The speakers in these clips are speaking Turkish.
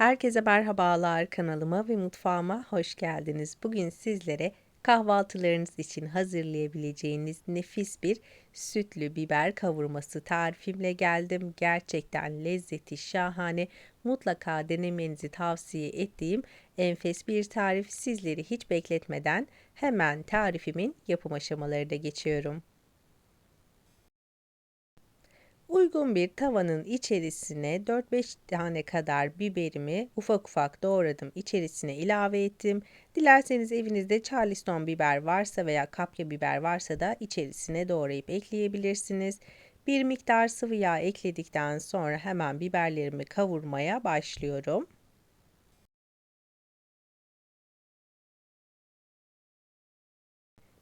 Herkese merhabalar kanalıma ve mutfağıma hoş geldiniz. Bugün sizlere kahvaltılarınız için hazırlayabileceğiniz nefis bir sütlü biber kavurması tarifimle geldim. Gerçekten lezzeti şahane. Mutlaka denemenizi tavsiye ettiğim enfes bir tarif. Sizleri hiç bekletmeden hemen tarifimin yapım aşamalarına geçiyorum. Uygun bir tavanın içerisine 4-5 tane kadar biberimi ufak ufak doğradım. İçerisine ilave ettim. Dilerseniz evinizde charleston biber varsa veya kapya biber varsa da içerisine doğrayıp ekleyebilirsiniz. Bir miktar sıvı yağ ekledikten sonra hemen biberlerimi kavurmaya başlıyorum.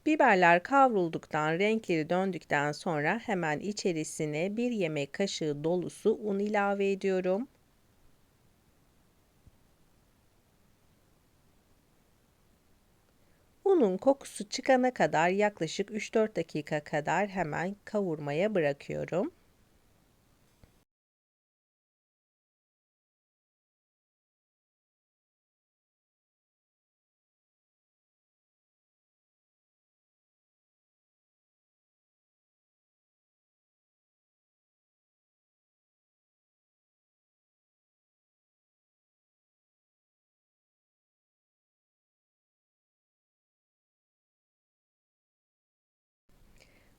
Biberler kavrulduktan, renkleri döndükten sonra hemen içerisine bir yemek kaşığı dolusu un ilave ediyorum. Unun kokusu çıkana kadar yaklaşık 3-4 dakika kadar hemen kavurmaya bırakıyorum.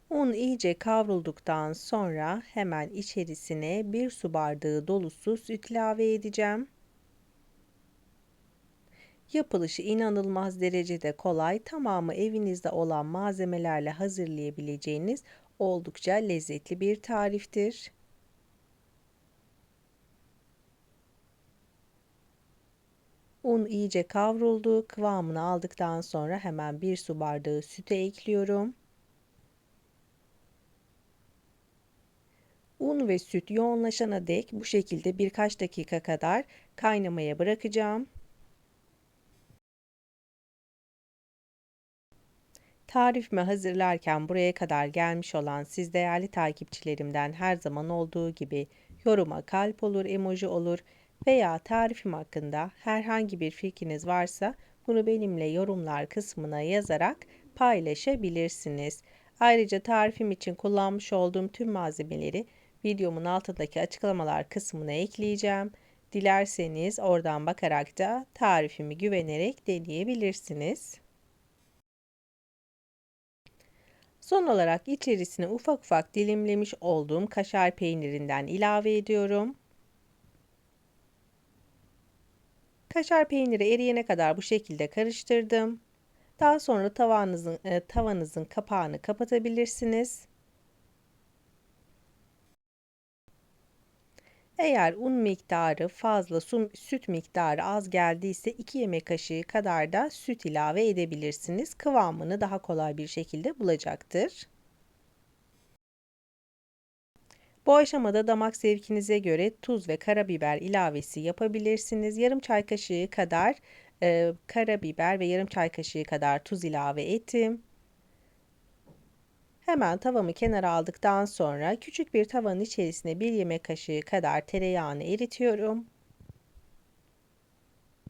Un iyice kavrulduktan sonra hemen içerisine bir su bardağı dolusu süt ilave edeceğim. Yapılışı inanılmaz derecede kolay, tamamı evinizde olan malzemelerle hazırlayabileceğiniz oldukça lezzetli bir tariftir. Un iyice kavruldu. Kıvamını aldıktan sonra hemen bir su bardağı sütü ekliyorum. Un ve süt yoğunlaşana dek bu şekilde birkaç dakika kadar kaynamaya bırakacağım. Tarifimi hazırlarken buraya kadar gelmiş olan siz değerli takipçilerimden her zaman olduğu gibi yoruma kalp olur, emoji olur veya tarifim hakkında herhangi bir fikriniz varsa bunu benimle yorumlar kısmına yazarak paylaşabilirsiniz. Ayrıca tarifim için kullanmış olduğum tüm malzemeleri videomun altındaki açıklamalar kısmına ekleyeceğim. Dilerseniz oradan bakarak da tarifimi güvenerek deneyebilirsiniz. Son olarak içerisine ufak ufak dilimlemiş olduğum kaşar peynirinden ilave ediyorum. Kaşar peyniri eriyene kadar bu şekilde karıştırdım. Daha sonra tavanızın, e, tavanızın kapağını kapatabilirsiniz. Eğer un miktarı fazla, süt miktarı az geldiyse 2 yemek kaşığı kadar da süt ilave edebilirsiniz. Kıvamını daha kolay bir şekilde bulacaktır. Bu aşamada damak zevkinize göre tuz ve karabiber ilavesi yapabilirsiniz. Yarım çay kaşığı kadar e, karabiber ve yarım çay kaşığı kadar tuz ilave ettim. Hemen tavamı kenara aldıktan sonra küçük bir tavanın içerisine bir yemek kaşığı kadar tereyağını eritiyorum.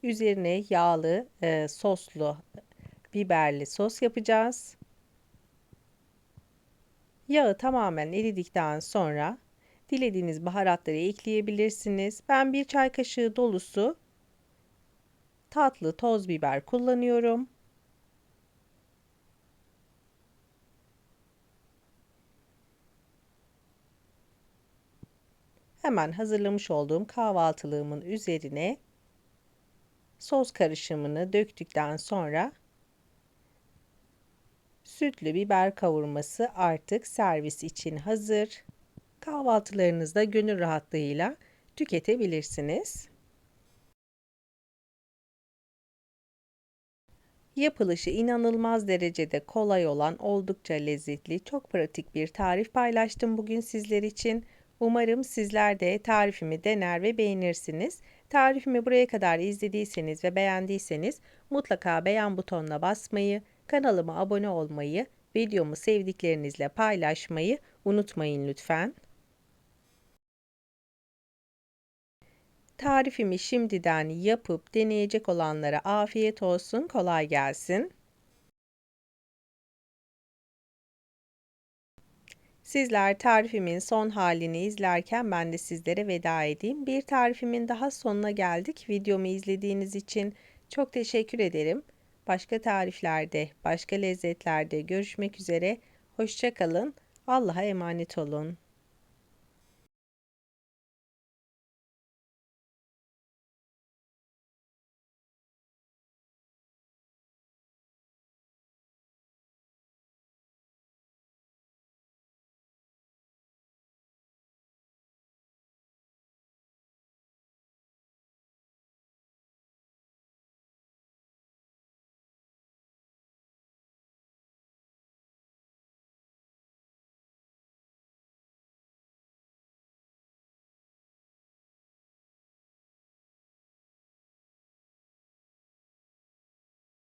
Üzerine yağlı, e, soslu, biberli sos yapacağız. Yağı tamamen eridikten sonra dilediğiniz baharatları ekleyebilirsiniz. Ben bir çay kaşığı dolusu tatlı toz biber kullanıyorum. Hemen hazırlamış olduğum kahvaltılığımın üzerine sos karışımını döktükten sonra sütlü biber kavurması artık servis için hazır. Kahvaltılarınızda gönül rahatlığıyla tüketebilirsiniz. Yapılışı inanılmaz derecede kolay olan oldukça lezzetli, çok pratik bir tarif paylaştım bugün sizler için. Umarım sizler de tarifimi dener ve beğenirsiniz. Tarifimi buraya kadar izlediyseniz ve beğendiyseniz mutlaka beğen butonuna basmayı, kanalıma abone olmayı, videomu sevdiklerinizle paylaşmayı unutmayın lütfen. Tarifimi şimdiden yapıp deneyecek olanlara afiyet olsun, kolay gelsin. Sizler tarifimin son halini izlerken ben de sizlere veda edeyim. Bir tarifimin daha sonuna geldik. Videomu izlediğiniz için çok teşekkür ederim. Başka tariflerde, başka lezzetlerde görüşmek üzere. Hoşça kalın. Allah'a emanet olun.